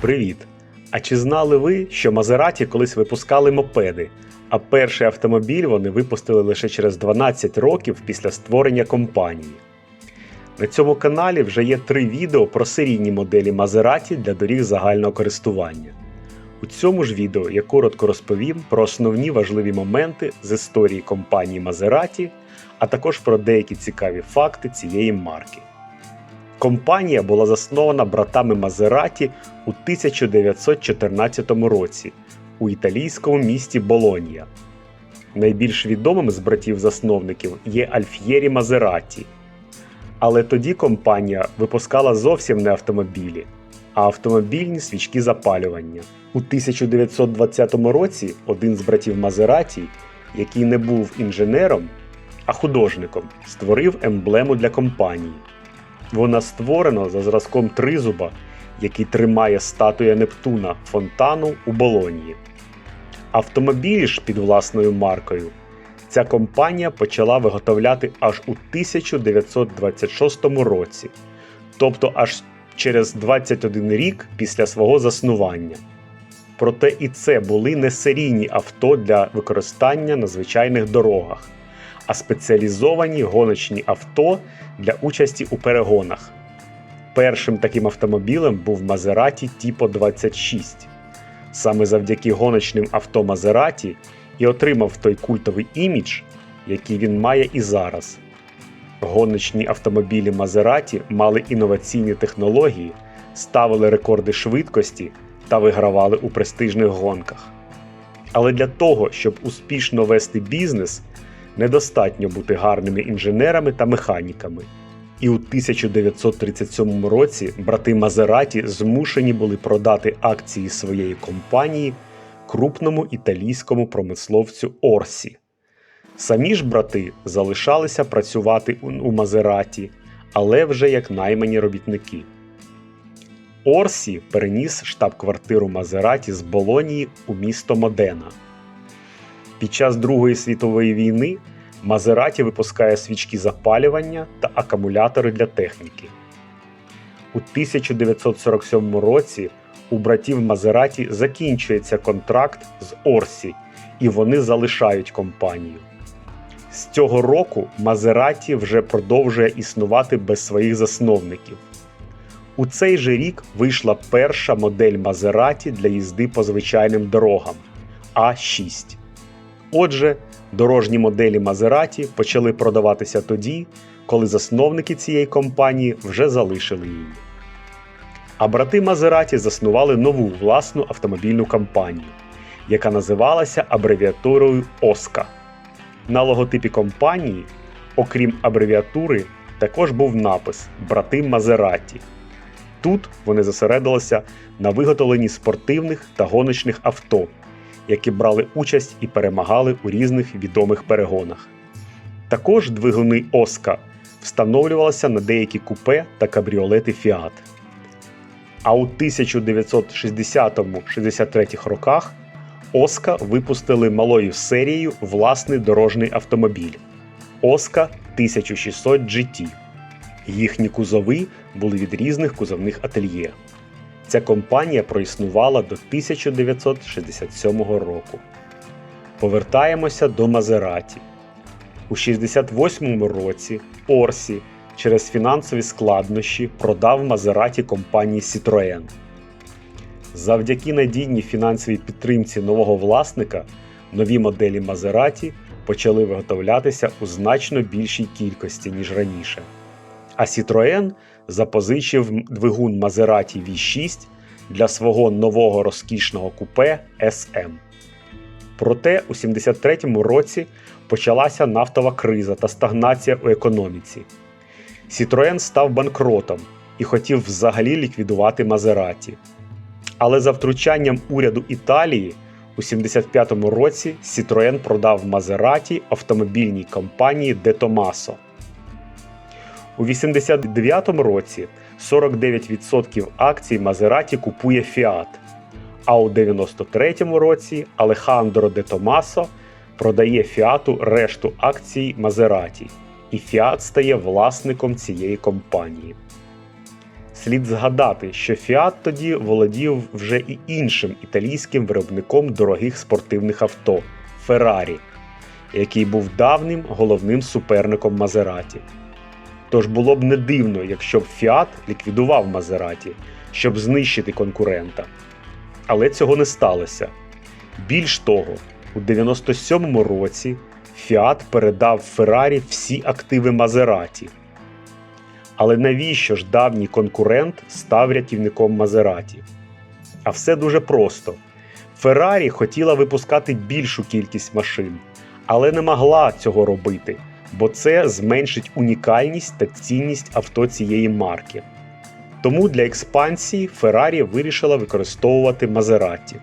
Привіт! А чи знали ви, що Мазераті колись випускали мопеди, а перший автомобіль вони випустили лише через 12 років після створення компанії? На цьому каналі вже є три відео про серійні моделі Мазераті для доріг загального користування. У цьому ж відео я коротко розповім про основні важливі моменти з історії компанії Мазераті, а також про деякі цікаві факти цієї марки. Компанія була заснована братами Мазераті у 1914 році у італійському місті Болонія. Найбільш відомим з братів-засновників є Альф'єрі Мазераті. Але тоді компанія випускала зовсім не автомобілі, а автомобільні свічки запалювання. У 1920 році один з братів Мазераті, який не був інженером, а художником, створив емблему для компанії. Вона створена за зразком тризуба, який тримає статуя Нептуна фонтану у Болонії. Автомобілі ж під власною маркою ця компанія почала виготовляти аж у 1926 році, тобто аж через 21 рік після свого заснування. Проте і це були не серійні авто для використання на звичайних дорогах, а спеціалізовані гоночні авто для участі у перегонах. Першим таким автомобілем був Maserati Tipo 26. Саме завдяки гоночним авто Maserati і отримав той культовий імідж, який він має і зараз. Гоночні автомобілі Maserati мали інноваційні технології, ставили рекорди швидкості та вигравали у престижних гонках. Але для того, щоб успішно вести бізнес, недостатньо бути гарними інженерами та механіками. І у 1937 році брати Мазераті змушені були продати акції своєї компанії крупному італійському промисловцю Орсі. Самі ж брати залишалися працювати у- Мазераті, але вже як наймані робітники. Орсі переніс штаб-квартиру Мазераті з Болонії у місто Модена. Під час Другої світової війни Мазераті випускає свічки запалювання та акумулятори для техніки. У 1947 році у братів Мазераті закінчується контракт з Орсі, і вони залишають компанію. З цього року Мазераті вже продовжує існувати без своїх засновників. У цей же рік вийшла перша модель Мазераті для їзди по звичайним дорогам А6. Отже, дорожні моделі Мазераті почали продаватися тоді, коли засновники цієї компанії вже залишили її. А брати Мазераті заснували нову власну автомобільну компанію, яка називалася абревіатурою ОСКА. На логотипі компанії, окрім абревіатури, також був напис Брати Мазераті. Тут вони зосередилися на виготовленні спортивних та гоночних авто, які брали участь і перемагали у різних відомих перегонах. Також двигуни Оска встановлювалися на деякі купе та кабріолети Фіат. А у 1960-63 роках Оска випустили малою серією власний дорожній автомобіль Оска 1600 GT. Їхні кузови були від різних кузовних ательє. Ця компанія проіснувала до 1967 року. Повертаємося до Мазераті. У 68 році Орсі через фінансові складнощі продав Мазераті компанії Citroën. Завдяки надійній фінансовій підтримці нового власника нові моделі Мазераті почали виготовлятися у значно більшій кількості, ніж раніше. А Citroën запозичив двигун Maserati V6 для свого нового розкішного купе SM. Проте у 73-му році почалася нафтова криза та стагнація у економіці. Citroën став банкротом і хотів взагалі ліквідувати Мазераті. Але за втручанням уряду Італії у 75-му році Citroën продав Мазераті автомобільній компанії De Tomaso. У 89-му році 49% акцій Мазераті купує Fiat, а у 93-му році Алехандро де Томасо продає Фіату решту акцій Мазераті, і Fiat стає власником цієї компанії. Слід згадати, що Fiat тоді володів вже і іншим італійським виробником дорогих спортивних авто Ferrari, який був давнім головним суперником Мазераті. Тож було б не дивно, якщо б Fiat ліквідував Мазераті, щоб знищити конкурента. Але цього не сталося. Більш того, у 97-му році Fiat передав Ferrari всі активи Мазераті. Але навіщо ж давній конкурент став рятівником Мазераті? А все дуже просто. Феррарі хотіла випускати більшу кількість машин, але не могла цього робити, бо це зменшить унікальність та цінність авто цієї марки. Тому для експансії Феррарі вирішила використовувати Мазераті.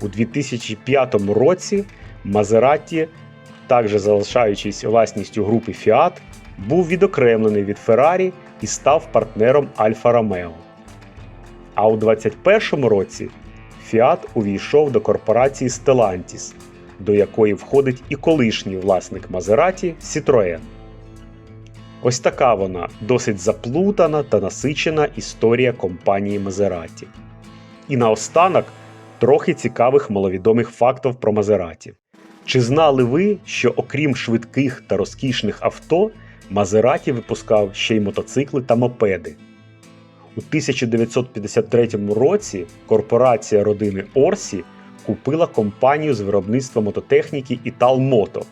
У 2005 році Мазераті, також залишаючись власністю групи Fiat, був відокремлений від Ferrari і став партнером Альфа Ромео. А у 2021 році Fiat увійшов до корпорації Stellantis, до якої входить і колишній власник Мазераті Citroën. Ось така вона досить заплутана та насичена історія компанії Мазераті. І наостанок трохи цікавих маловідомих фактів про Мазераті. Чи знали ви, що окрім швидких та розкішних авто, Мазераті випускав ще й мотоцикли та мопеди? У 1953 році корпорація родини Орсі купила компанію з виробництва мототехніки Italmoto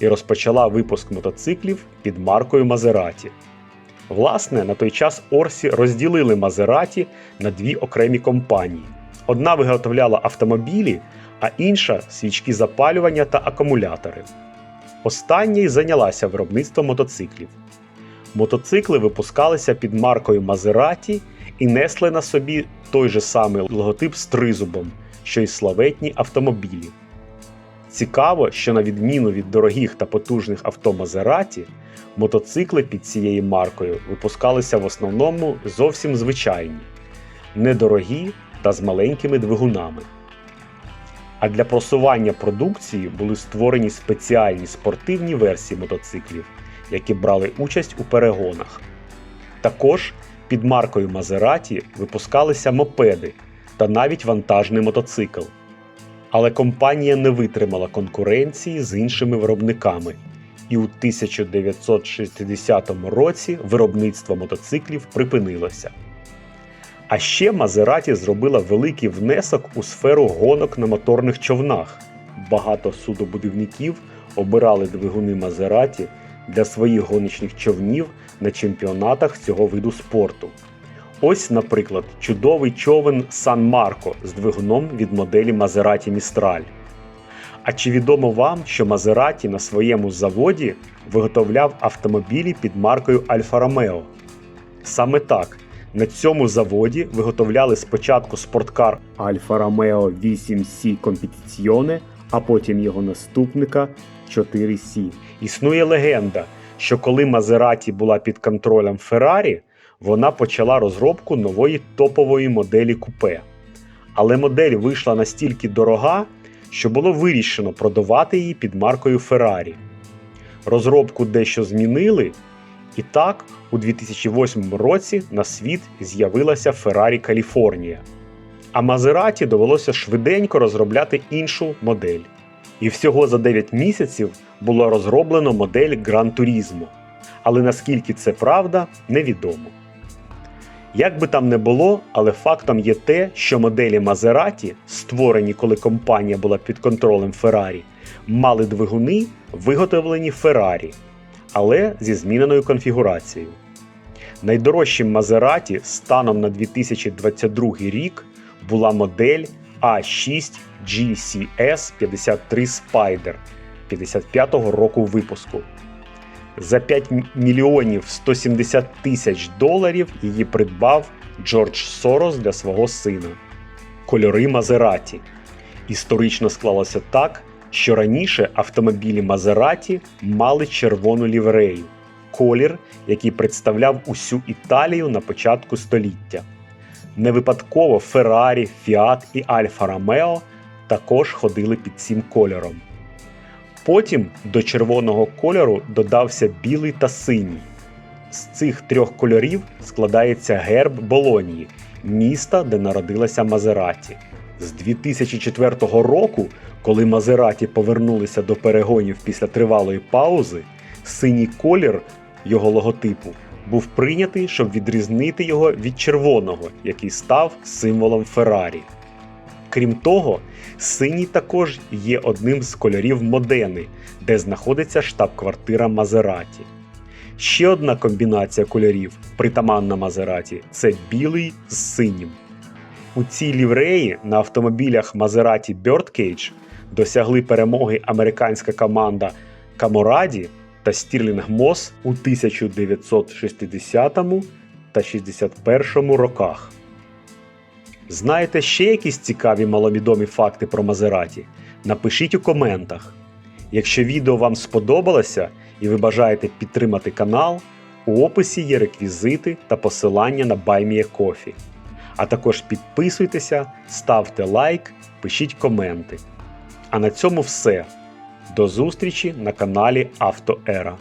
і розпочала випуск мотоциклів під маркою Мазераті. Власне, на той час Орсі розділили Мазераті на дві окремі компанії. Одна виготовляла автомобілі, а інша свічки запалювання та акумулятори. Остання й зайнялася виробництвом мотоциклів. Мотоцикли випускалися під маркою Мазераті і несли на собі той же самий логотип з тризубом, що й славетні автомобілі. Цікаво, що на відміну від дорогих та потужних авто Мазераті, мотоцикли під цією маркою випускалися в основному зовсім звичайні, недорогі та з маленькими двигунами. А для просування продукції були створені спеціальні спортивні версії мотоциклів, які брали участь у перегонах. Також під маркою Мазераті випускалися мопеди та навіть вантажний мотоцикл. Але компанія не витримала конкуренції з іншими виробниками, і у 1960 році виробництво мотоциклів припинилося. А ще Мазераті зробила великий внесок у сферу гонок на моторних човнах. Багато судобудівників обирали двигуни Мазераті для своїх гоночних човнів на чемпіонатах цього виду спорту. Ось, наприклад, чудовий човен Сан Марко з двигуном від моделі Мазераті Містраль. А чи відомо вам, що Мазераті на своєму заводі виготовляв автомобілі під маркою Альфа Ромео? Саме так, на цьому заводі виготовляли спочатку спорткар Альфа Ромео 8C Competizione, а потім його наступника 4C. Існує легенда, що коли Мазераті була під контролем Феррарі, вона почала розробку нової топової моделі купе. Але модель вийшла настільки дорога, що було вирішено продавати її під маркою Ferrari. Розробку дещо змінили, і так, у 2008 році на світ з'явилася Ferrari California. А Мазераті довелося швиденько розробляти іншу модель. І всього за 9 місяців було розроблено модель Gran Turismo. Але наскільки це правда, невідомо. Як би там не було, але фактом є те, що моделі Мазераті, створені коли компанія була під контролем Ferrari, мали двигуни, виготовлені Ferrari, але зі зміненою конфігурацією. Найдорожчим Мазераті станом на 2022 рік була модель A6 GCS 53 Spider 55-го року випуску. За 5 мільйонів 170 тисяч доларів її придбав Джордж Сорос для свого сина. Кольори Мазераті. Історично склалося так, що раніше автомобілі Мазераті мали червону ліврею колір, який представляв усю Італію на початку століття. Не випадково Феррарі, Фіат і Альфа Ромео також ходили під цим кольором. Потім до червоного кольору додався білий та синій. З цих трьох кольорів складається герб Болонії, міста, де народилася Мазераті. З 2004 року, коли Мазераті повернулися до перегонів після тривалої паузи, синій колір його логотипу був прийнятий, щоб відрізнити його від червоного, який став символом Феррарі. Крім того, синій також є одним з кольорів Модени, де знаходиться штаб-квартира Мазераті. Ще одна комбінація кольорів, притаманна Мазераті, це білий з синім. У цій лівреї на автомобілях Maserati Birdcage досягли перемоги американська команда Камораді та Стірлінг Мос у 1960 та 61 роках. Знаєте ще якісь цікаві маловідомі факти про Мазераті? Напишіть у коментах. Якщо відео вам сподобалося і ви бажаєте підтримати канал, у описі є реквізити та посилання на BuyMeACoffee. А також підписуйтеся, ставте лайк, пишіть коменти. А на цьому все. До зустрічі на каналі Автоера.